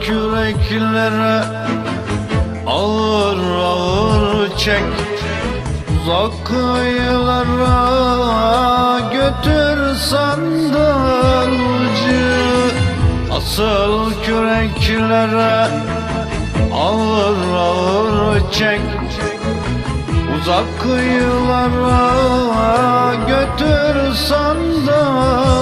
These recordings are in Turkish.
küreklere Ağır ağır çek Uzak kıyılara götür sandalcı Asıl küreklere ağır ağır çek Uzak kıyılara götür sandalcı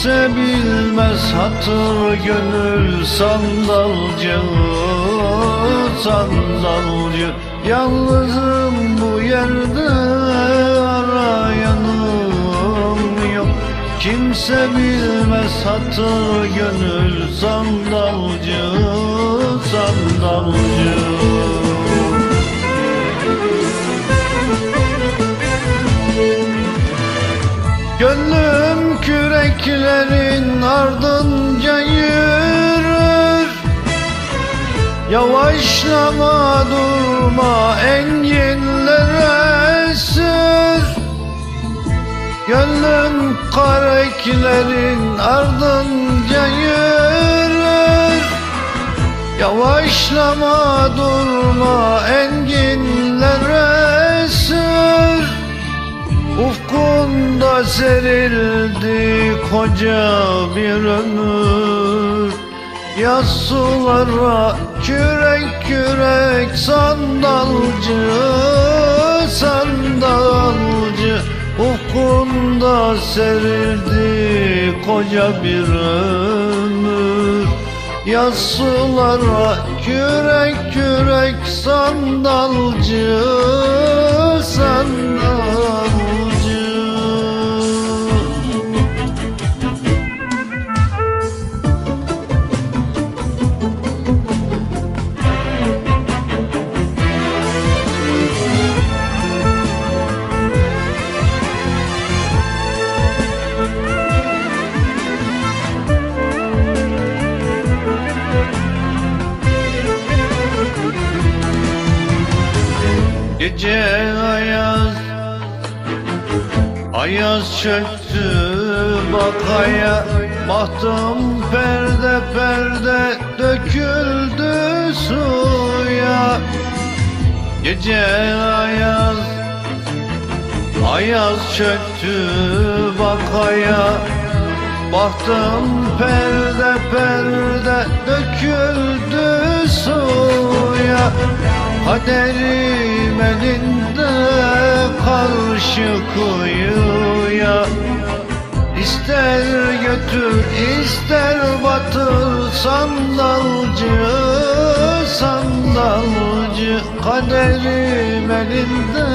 Kimse bilmez hatır gönül sandalcı Sandalcı Yalnızım bu yerde arayanım yok. Kimse bilmez hatır gönül sandalcı Sandalcı küreklerin ardınca yürür. Yavaşlama durma enginlere sür. Gönlüm kareklerin ardınca yürür. Yavaşlama durma enginlere Serildi koca bir ömür. Yaz sulara kürek kürek sandalcı Sandalcı. Ufkunda serildi koca bir ömür. Yaz sulara kürek kürek Sandalcı Gece ayaz Ayaz çöktü bakaya Bahtım perde perde döküldü suya. Gece ayaz Ayaz çöktü bakaya Bahtım perde perde döküldü suya Kaderim elinde karşı kuyuya. İster götür ister batır sandalcı Sandalcı. Kaderim elinde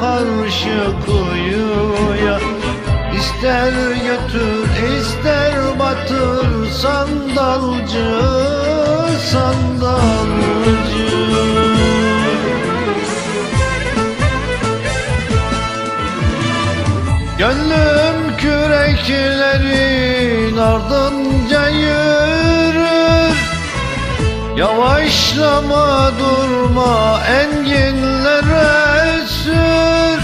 karşı kuyuya. İster götür ister batır sandalcı Sandalcı ardınca yürür. Yavaşlama durma enginlere sür.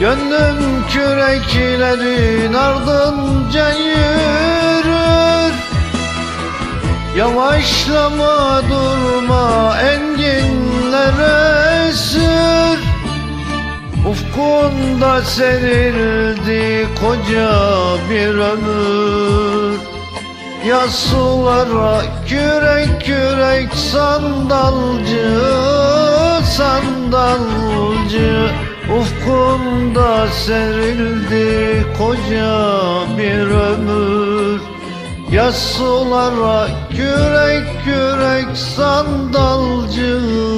Gönlüm küreklerin ardınca yürür. Yavaşlama durma Ufkunda serildi koca bir ömür. Yaz sulara kürek kürek sandalcı Sandalcı. Ufkunda serildi koca bir ömür. Yaz sulara kürek kürek Sandalcı